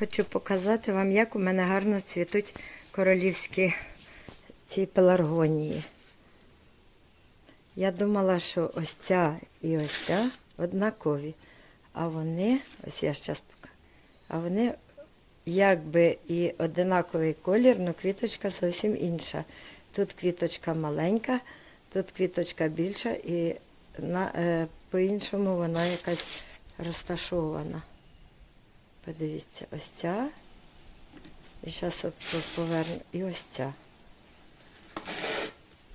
Хочу показати вам, як у мене гарно цвітуть королівські ці пеларгонії. Я думала, що ось ця і ось ця однакові. А вони, ось я зараз покажу, а вони якби і одинаковий колір, але квіточка зовсім інша. Тут квіточка маленька, тут квіточка більша і е, по-іншому вона якась розташована. Подивіться, ось ця. І зараз поверну. І ось ця.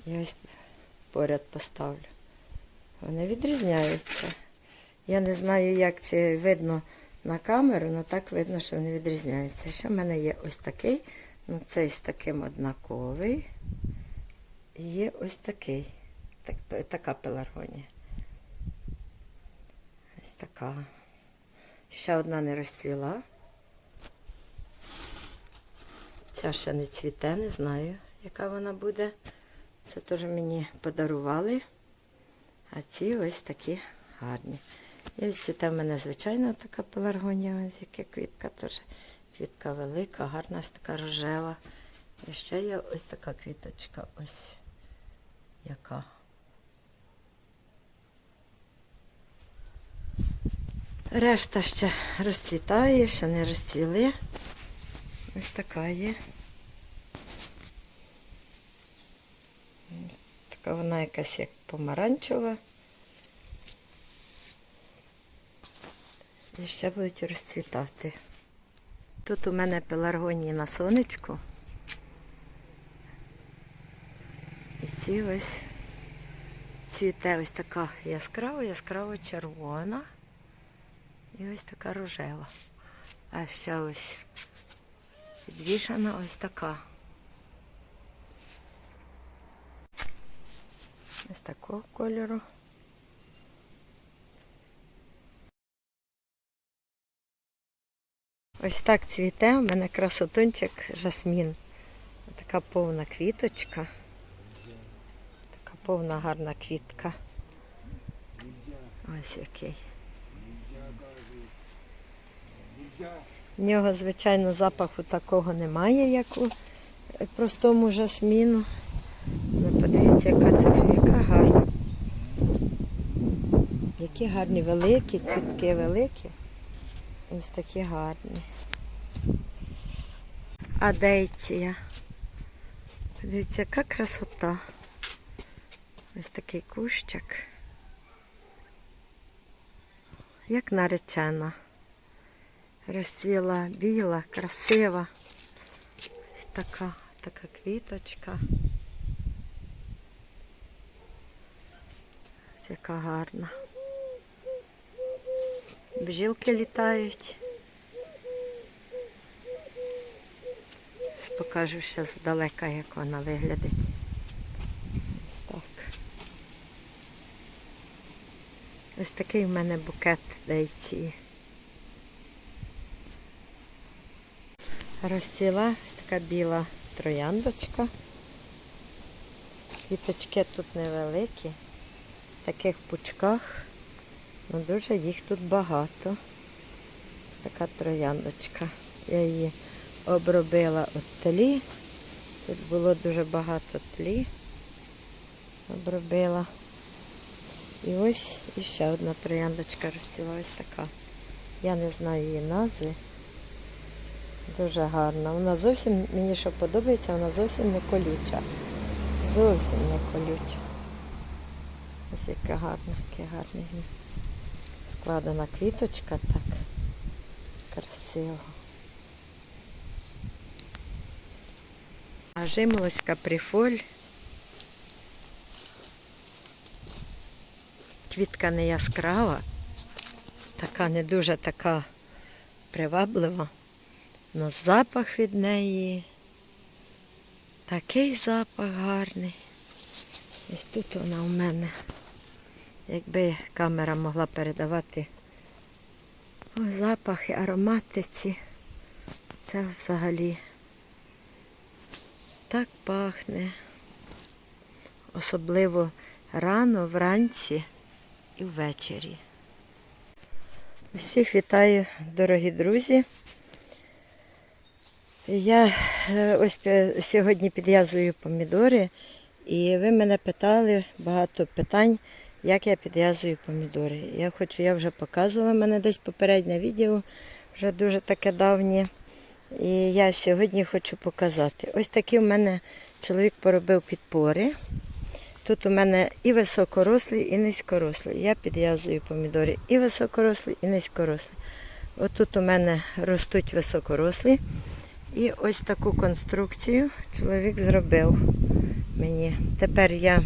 І ось поряд поставлю. Вони відрізняються. Я не знаю, як чи видно на камеру, але так видно, що вони відрізняються. Ще в мене є ось такий, ну цей з таким однаковий. І є ось такий. Так, така пеларгонія. Ось така. Ще одна не розцвіла. Ця ще не цвіте, не знаю, яка вона буде. Це теж мені подарували. А ці ось такі гарні. І ось це в мене звичайна така пеларгонія, ось яка квітка теж. Квітка велика, гарна ось така рожева. І ще є ось така квіточка, ось яка. Решта ще розцвітає, ще не розцвіли. Ось така є. Така вона якась як помаранчева. І ще будуть розцвітати. Тут у мене пеларгонії на сонечку. І ці ось цвіте ось така яскрава, яскраво червона. І ось така рожева. А ще ось підвішана ось така. Ось такого кольору. Ось так цвіте у мене красотунчик жасмін. Така повна квіточка. Така повна гарна квітка. Ось який. В нього, звичайно, запаху такого немає, як у простому жасміну. Ну, подивіться, яка це яка гарна. Які гарні великі, квітки великі. Ось такі гарні. Адейція. Подивіться, яка красота. Ось такий кущик. Як наречена. Розцвіла біла, красива. Ось така, така квіточка. Ось яка гарна. Бжілки літають. Покажу ще здалека, як вона виглядить. Ось так. Ось такий в мене букет дайці. Розцвіла така біла трояндочка. Квіточки тут невеликі, в таких пучках. Ну, дуже їх тут багато. Ось така трояндочка. Я її обробила от тлі. Тут було дуже багато тлі. Обробила. І ось іще одна трояндочка розцвіла ось така. Я не знаю її назви. Дуже гарна. Вона зовсім, мені що подобається, вона зовсім не колюча. Зовсім не колюча. Ось яка гарна, який гарний. Складена квіточка так. Красиво. А жимолость каприфоль. Квітка не яскрава, така не дуже така приваблива. Но запах від неї. Такий запах гарний. Ось тут вона у мене. Якби камера могла передавати о, запахи, ароматиці. Це взагалі так пахне. Особливо рано, вранці і ввечері. Всіх вітаю, дорогі друзі. Я е, ось сьогодні підв'язую помідори, і ви мене питали багато питань, як я підв'язую помідори. Я хочу, я вже показувала мене десь попереднє відео, вже дуже таке давнє. І я сьогодні хочу показати. Ось такі в мене чоловік поробив підпори. Тут у мене і високорослі, і низькорослі. Я підв'язую помідори і високорослі, і низькорослі. Отут у мене ростуть високорослі. І ось таку конструкцію чоловік зробив мені. Тепер я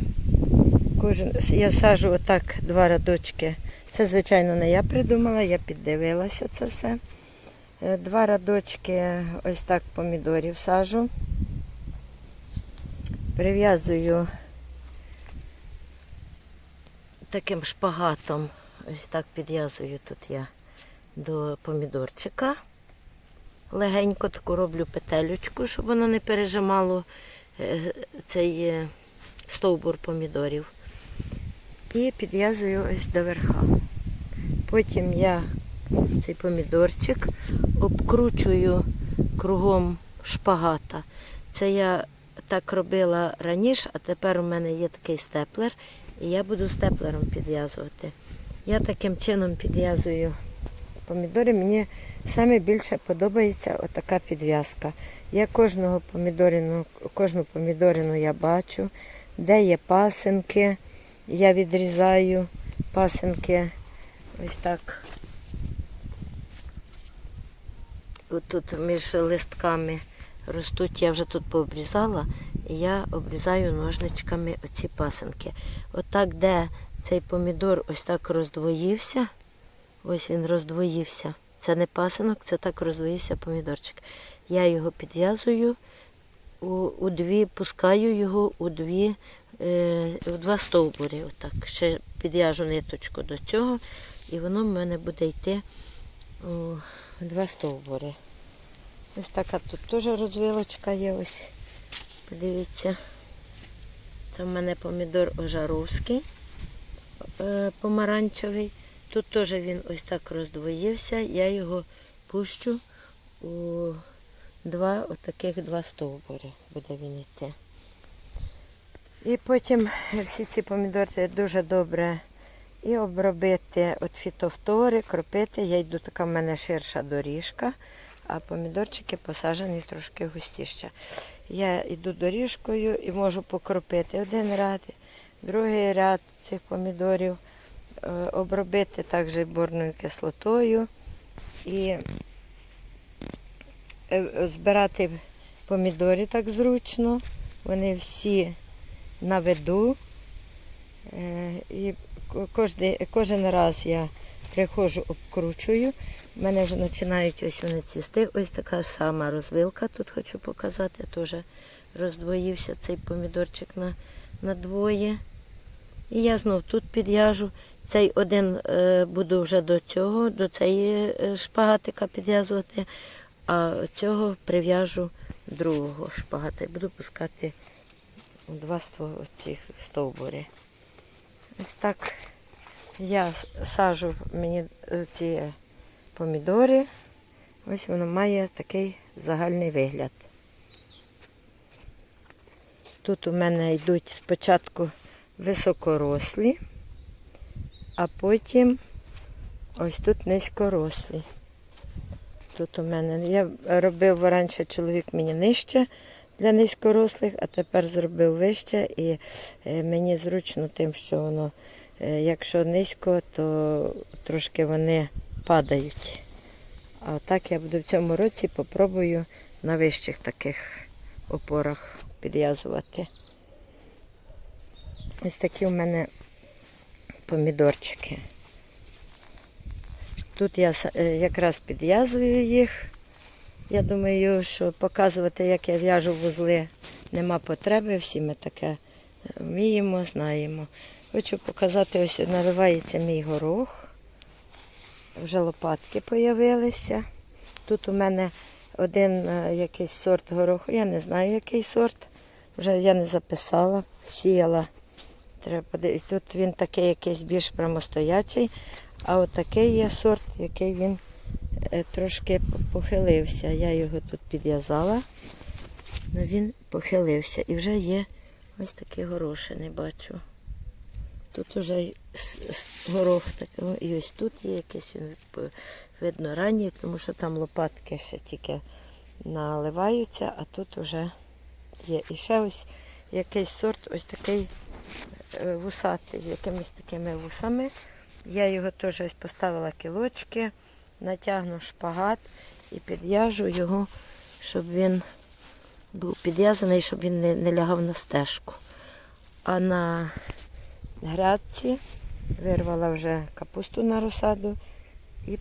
кожен я сажу отак два рядочки. Це, звичайно, не я придумала, я піддивилася це все. Е, Два рядочки ось так помідорів сажу. Прив'язую таким шпагатом. Ось так підв'язую тут я до помідорчика. Легенько таку роблю петелючку, щоб воно не пережимало е, цей е, стовбур помідорів. І підв'язую ось до верха. Потім я цей помідорчик обкручую кругом шпагата. Це я так робила раніше, а тепер у мене є такий степлер, і я буду степлером підв'язувати. Я таким чином підв'язую помідори. Мені саме більше подобається отака підв'язка. Я кожного помідорину, кожну помідорину я бачу, де є пасинки, я відрізаю пасинки ось так. Тут між листками ростуть, я вже тут пообрізала, і я обрізаю ножничками оці пасинки. Отак, де цей помідор ось так роздвоївся, ось він роздвоївся. Це не пасинок, це так роздвоївся помідорчик. Я його підв'язую у, у дві, пускаю його у дві, е, у два стовбури. Отак. Ще підв'яжу ниточку до цього, і воно в мене буде йти у два стовбури. Ось така тут теж розвилочка є. Ось. Подивіться. Це в мене помідор ожаровський, е, помаранчевий. Тут теж він ось так роздвоївся. Я його пущу у два отаких два стовбури буде він йти. І потім всі ці помідори дуже добре і обробити від фітофтори, кропити. Я йду така в мене ширша доріжка, а помідорчики посаджені трошки густіше. Я йду доріжкою і можу покропити один ряд, другий ряд цих помідорів, обробити також борною кислотою і е, збирати помідори так зручно. Вони всі на виду. Е, І кожен, раз я приходжу, обкручую. У мене вже починають ось вони цісти. Ось така сама розвилка. Тут хочу показати. Теж роздвоївся цей помідорчик на, на двоє. І я знов тут підв'яжу. Цей один е, буду вже до цього, до цієї е, шпагатика підв'язувати, а цього прив'яжу другого шпагата і буду пускати два ці стовбури. Ось так я с- саджу мені е, ці помідори. Ось воно має такий загальний вигляд. Тут у мене йдуть спочатку високорослі, а потім ось тут низькорослі. Тут у мене я робив раніше чоловік мені нижче для низькорослих, а тепер зробив вище і е, мені зручно тим, що воно, е, якщо низько, то трошки вони падають. А так я буду в цьому році попробую на вищих таких опорах підв'язувати. Ось такі у мене помідорчики. Тут я е, якраз підв'язую їх. Я думаю, що показувати, як я в'яжу вузли, нема потреби. Всі ми таке е, вміємо, знаємо. Хочу показати, ось наривається мій горох. Вже лопатки з'явилися. Тут у мене один е, якийсь сорт гороху. Я не знаю, який сорт. Вже я не записала, сіяла. Треба подивитися. Тут він такий якийсь більш прямостоячий, а от такий є сорт, який він е, трошки похилився. Я його тут підв'язала, але він похилився. І вже є ось такі горошини, бачу. Тут с- горох такий, і ось тут є якийсь він видно ранній, тому що там лопатки ще тільки наливаються, а тут уже є. І ще ось якийсь сорт, ось такий вусатий, з якимись такими вусами. Я його теж ось поставила кілочки, натягну шпагат і підв'яжу його, щоб він був підв'язаний, щоб він не, не лягав на стежку. А на грядці вирвала вже капусту на розсаду і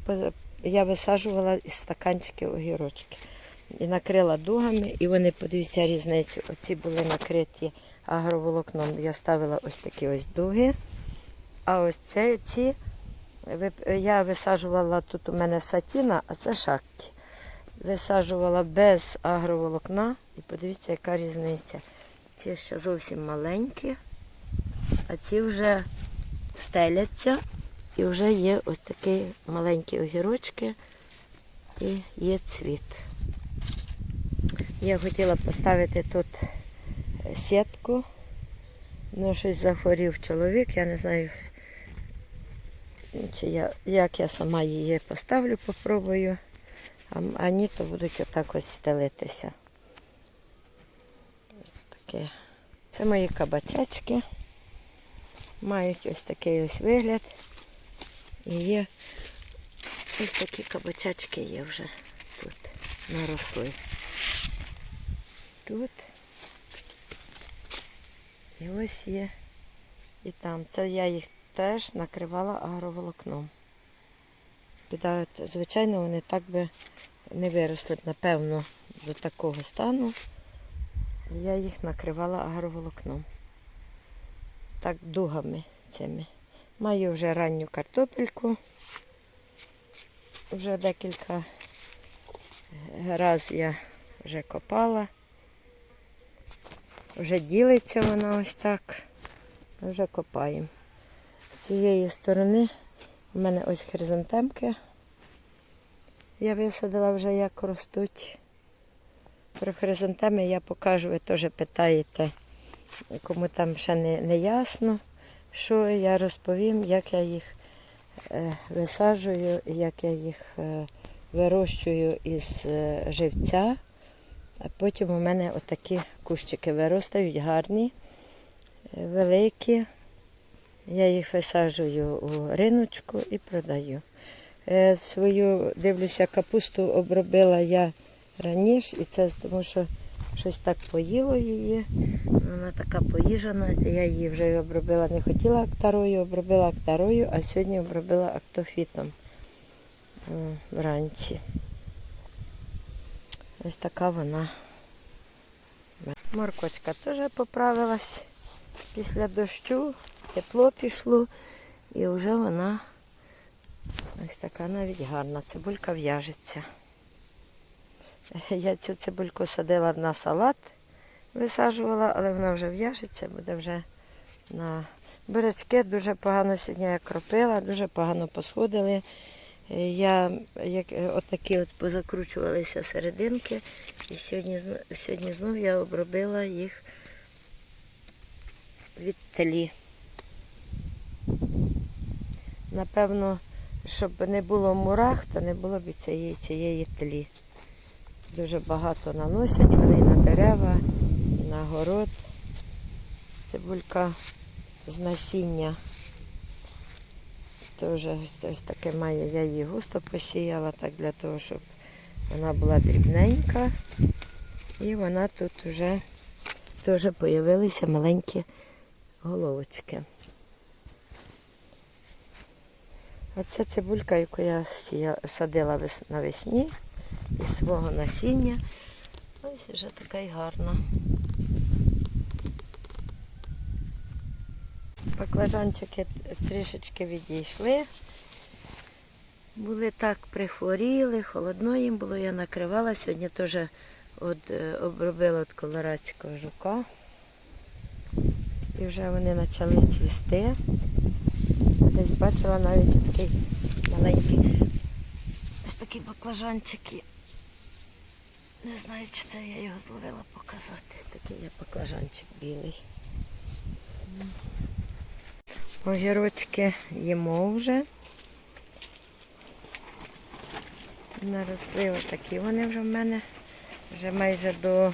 я висаджувала із стаканчиків огірочки. І накрила дугами, і вони, подивіться, різницю. Оці були накриті агроволокном. Я ставила ось такі ось дуги. А ось це, ці я висаджувала тут у мене сатіна, а це шакті. Висаджувала без агроволокна. І подивіться, яка різниця. Ці ще зовсім маленькі, а ці вже стеляться. І вже є ось такі маленькі огірочки і є цвіт. Я хотіла поставити тут сітку, але щось захворів чоловік, я не знаю, чи я, як я сама її поставлю, попробую. А, а ні, то будуть отак ось стелитися. Ось таке. Це мої кабачачки. Мають ось такий ось вигляд. І є ось такі кабачачки є вже тут наросли. Тут. І ось є. І там. Це я їх теж накривала агроволокном. Звичайно, вони так би не виросли, б, напевно, до такого стану. Я їх накривала агроволокном. Так, дугами цими. Маю вже ранню картопельку. Вже декілька разів я вже копала. Вже ділиться вона ось так. Вже копаємо. З цієї сторони у мене ось хризантемки. Я висадила вже як ростуть. Про хризантеми я покажу, ви теж питаєте, кому там ще не, не ясно, що я розповім, як я їх е, висаджую, як я їх е, вирощую із е, живця. А потім у мене отакі кущики виростають гарні, е, великі. Я їх висаджую у риночку і продаю. Е, Свою, дивлюся, капусту обробила я раніше, і це тому, що щось так поїло її. Вона така поїжена. Я її вже обробила, не хотіла актарою, обробила актарою, а сьогодні обробила актофітом вранці. Ось така вона. Морквочка теж поправилась після дощу, тепло пішло, і вже вона ось така навіть гарна. Цибулька в'яжеться. Я цю цибульку садила на салат, висаджувала, але вона вже в'яжеться, буде вже на бурячки. Дуже погано сьогодні я кропила, дуже погано посходили. Е, Я як, е, отакі от позакручувалися серединки. І сьогодні, сьогодні знов я обробила їх від тлі. Напевно, щоб не було мурах, то не було б цієї, цієї тлі. Дуже багато наносять вони на дерева, на город. Цибулька з насіння. Теж ось- таке має, я її густо посіяла, так для того, щоб вона була дрібненька. І вона тут вже теж з'явилися маленькі головочки. Оце цибулька, яку я садила навесні із свого насіння. Ось вже така й гарна. Баклажанчики трішечки відійшли. Були так прихворіли, холодно їм було, я накривала. Сьогодні теж от, е, обробила від колорадського жука. І вже вони почали цвісти. Десь бачила навіть такий маленький, ось такий баклажанчик. Не знаю, чи це я його зловила показати. Ось такий є баклажанчик білий. Огірочки їмо вже. Наросли отакі вони вже в мене. Вже майже до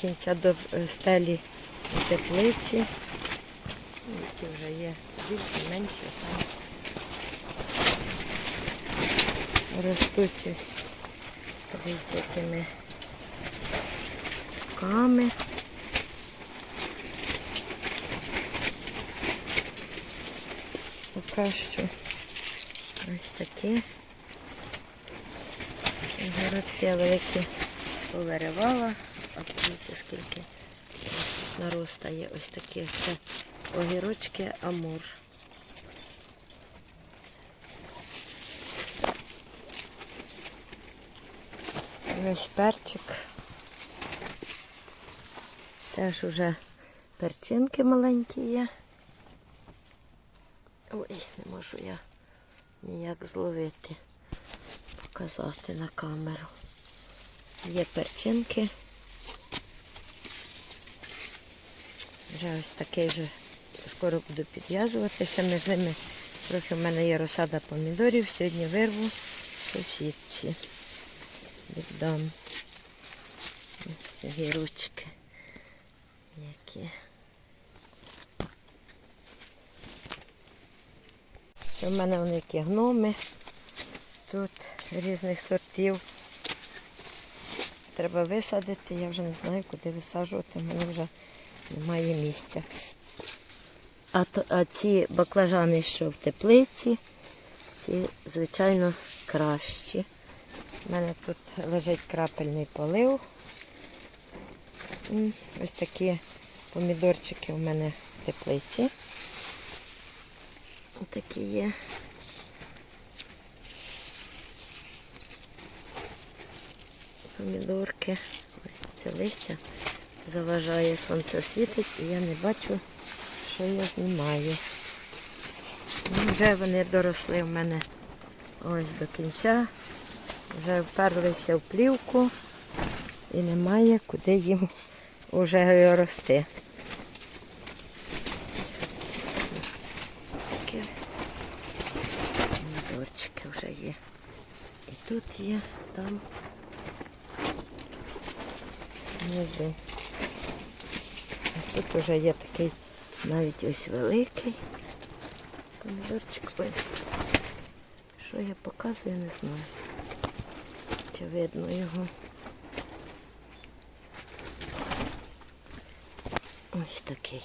кінця до е, стелі теплиці. Які вже є більші, менші там. Ростуть ось. Подивіться, якими руками. Поки що ось такі. Городці я великі повиривала, а подивіться, скільки наростає ось такі це огірочки амур. Ось перчик. Теж уже перчинки маленькі є. Ой, не можу я ніяк зловити, показати на камеру. Є перчинки. Вже ось такий же скоро буду підв'язувати. Ще між ними трохи в мене є розсада помідорів. Сьогодні вирву сусідці. Віддам. Ось гірочки. Які. В мене вони які гноми. Тут різних сортів. Треба висадити, я вже не знаю, куди висаджувати, в мене вже немає місця. А, то, а ці баклажани, що в теплиці, ці, звичайно, кращі. У мене тут лежить крапельний полив. Ось такі помідорчики у мене в теплиці. Такі є. Помідорки. Ось Це листя заважає, сонце світить і я не бачу, що я знімаю. Ну, Вже вони доросли в мене ось до кінця. Вже вперлися в плівку і немає куди їм вже рости. Такі помідорчики є. І тут є, там внизу. Ось тут вже є такий навіть ось великий помідорчик. Що я показую, не знаю. Чи видно його. Ось такий.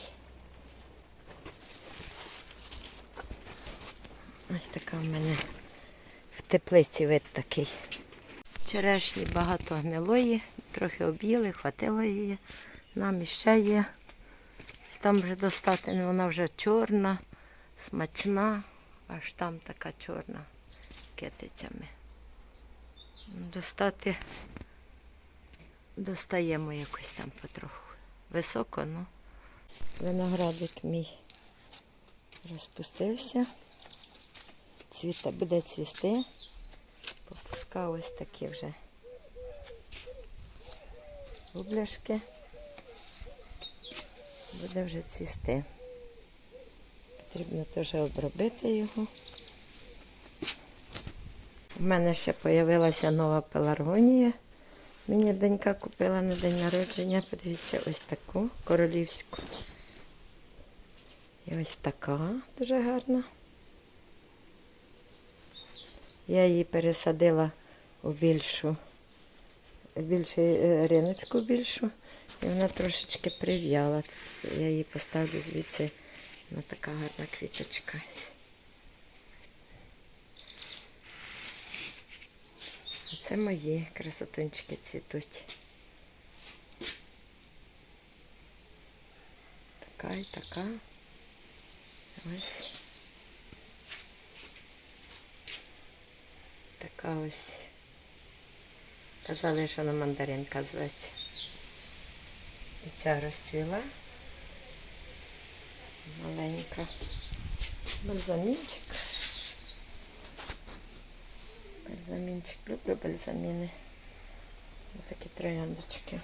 Ось така в мене теплиці вид такий. Черешні багато гнилої, трохи об'їли, хватило її. Нам іще є. Там вже достати, ну, вона вже чорна, смачна, аж там така чорна китицями. Достати достаємо якось там потроху. Високо, ну. Виноградик мій розпустився. Цвіта буде цвісти. Попускав ось такі вже бубляшки. Буде вже цвісти. Потрібно теж обробити його. У мене ще з'явилася нова пеларгонія. Мені донька купила на день народження. Подивіться, ось таку королівську. І ось така дуже гарна. Я її пересадила у більшу, більшу е, риночку більшу, і вона трошечки прив'яла. Я її поставлю звідси на така гарна квіточка. Це мої красотунчики цвітуть. Така і така. Ось. Така ось. Казали, що на мандаринка зветься. І ця розцвіла. Маленька. Бальзамінчик. Бальзамінчик. Люблю бальзаміни. Ось такі трояндочки.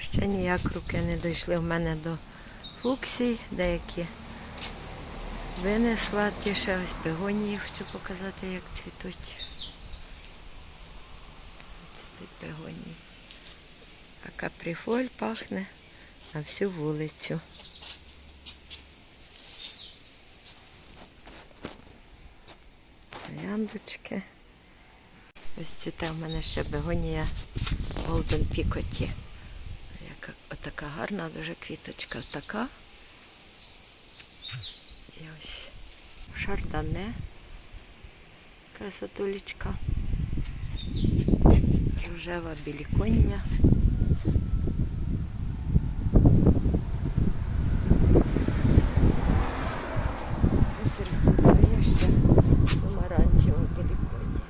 Ще ніяк руки не дійшли в мене до фуксій, деякі винесла ті ще ось бегонії хочу показати, як цвітуть. Цвітуть бегонії. А каприфоль пахне на всю вулицю. Яндочки. Ось цвіте в мене ще бегонія Golden. Яка отака гарна дуже квіточка. Така. І ось шардане. Красотулечка. Рожева біліконія. Ось розцвітає ще помаранчева біліконія.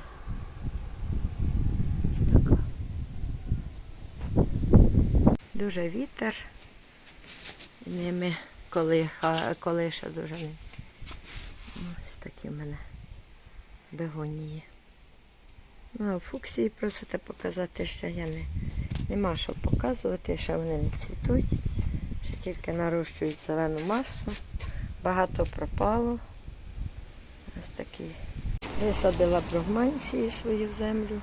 Ось така. Дуже вітер. Ними колиха, колиша дуже не. Ось такі в мене бегонії. Ну, а фуксії просите показати, що я не, нема що показувати, що вони не цвітуть. Ще тільки нарощують зелену масу. Багато пропало. Ось такі. Висадила бругманції свою землю.